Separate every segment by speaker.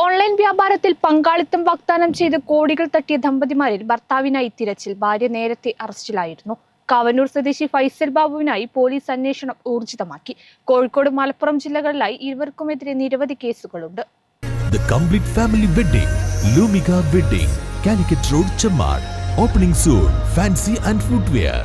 Speaker 1: Online വ്യാപാരത്തിൽ പങ്കാളിത്തം വാഗ്ദാനം ചെയ്ത് കോടികൾ തട്ടിയ ദമ്പതിമാരിൽ ഭർത്താവിനായി തിരച്ചിൽ ഭാര്യ നേരത്തെ അറസ്റ്റിലായിരുന്നു കവനൂർ സ്വദേശി ഫൈസൽ ബാബുവിനായി പോലീസ് അന്വേഷണം ഊർജിതമാക്കി കോഴിക്കോട് മലപ്പുറം ജില്ലകളിലായി ഇരുവർക്കുമെതിരെ നിരവധി കേസുകളുണ്ട്
Speaker 2: The complete family wedding. Lumika Wedding. Calicut Road, Chamad. Opening soon. Fancy and footwear.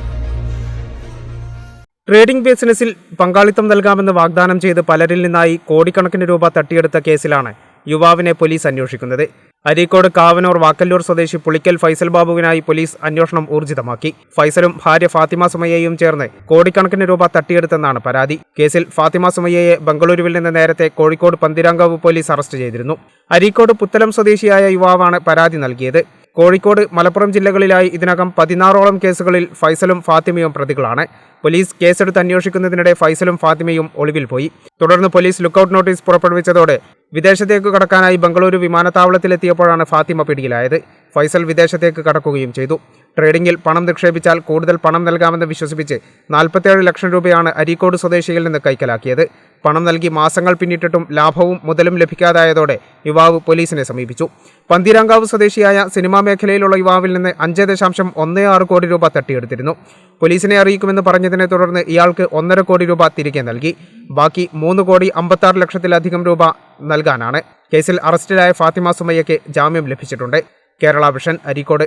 Speaker 3: Trading ബിസിനസ്സിൽ പങ്കാളിത്തം നൽകാമെന്ന് വാഗ്ദാനം ചെയ്ത് പലരിൽ നിന്നായി കോടിക്കണക്കിന് രൂപ തട്ടിയെടുത്ത കേസിലാണ് യുവാവിനെ പോലീസ് അന്വേഷിക്കുന്നത്. അരീക്കോട് കാവനൂർ വാക്കല്ലൂർ സ്വദേശി പുളിക്കൽ ഫൈസൽ ബാബുവിനായി പോലീസ് അന്വേഷണം ഊർജിതമാക്കി. ഫൈസലും ഭാര്യ ഫാത്തിമ സുമയ്യയും ചേർന്ന് കോടിക്കണക്കിന് രൂപ തട്ടിയെടുത്തെന്നാണ് പരാതി. കേസിൽ ഫാത്തിമ സുമയ്യയെ ബംഗളൂരുവിൽ നിന്ന് നേരത്തെ കോഴിക്കോട് പന്തിരാങ്കാവ് പോലീസ് അറസ്റ്റ് ചെയ്തിരുന്നു. അരീക്കോട് പുത്തലം സ്വദേശിയായ യുവാവാണ് പരാതി നൽകിയത്. കോഴിക്കോട് മലപ്പുറം ജില്ലകളിലായി ഇതിനകം പതിനാറോളം കേസുകളിൽ ഫൈസലും ഫാത്തിമയും പ്രതികളാണ്. പോലീസ് കേസെടുത്ത് അന്വേഷിക്കുന്നതിനിടെ ഫൈസലും ഫാത്തിമയും ഒളിവിൽ പോയി. തുടർന്ന് പോലീസ് ലുക്കൌട്ട് നോട്ടീസ് പുറപ്പെടുവിച്ചതോടെ വിദേശത്തേക്ക് കടക്കാനായി ബംഗളൂരു വിമാനത്താവളത്തിലെത്തിയപ്പോഴാണ് ഫാത്തിമ പിടിയിലായത്. ഫൈസൽ വിദേശത്തേക്ക് കടക്കുകയും ചെയ്തു. ട്രേഡിംഗിൽ പണം നിക്ഷേപിച്ചാൽ കൂടുതൽ പണം നൽകാമെന്ന് വിശ്വസിപ്പിച്ച് നാൽപ്പത്തേഴ് ലക്ഷം രൂപയാണ് അരീക്കോട് സ്വദേശിയിൽ നിന്ന് കൈക്കലാക്കിയത്. പണം നൽകി മാസങ്ങൾ പിന്നിട്ടിട്ടും ലാഭവും മുതലും ലഭിക്കാതായതോടെ യുവാവ് പോലീസിനെ സമീപിച്ചു. പന്തീരാങ്കാവ് സ്വദേശിയായ സിനിമാ മേഖലയിലുള്ള യുവാവിൽ നിന്ന് അഞ്ച് ദശാംശം ഒന്ന് ആറ് കോടി രൂപ തട്ടിയെടുത്തിരുന്നു. പോലീസിനെ അറിയിക്കുമെന്ന് പറഞ്ഞതിനെ തുടർന്ന് ഇയാൾക്ക് ഒന്നര കോടി രൂപ തിരികെ നൽകി. ബാക്കി മൂന്ന് കോടി അമ്പത്താറ് ലക്ഷത്തിലധികം രൂപ നൽകാനാണ്. കേസിൽ അറസ്റ്റിലായ ഫാത്തിമ സുമയ്യയ്ക്ക് ജാമ്യം ലഭിച്ചിട്ടുണ്ട്. കേരള വിഷൻ അരീക്കോട്.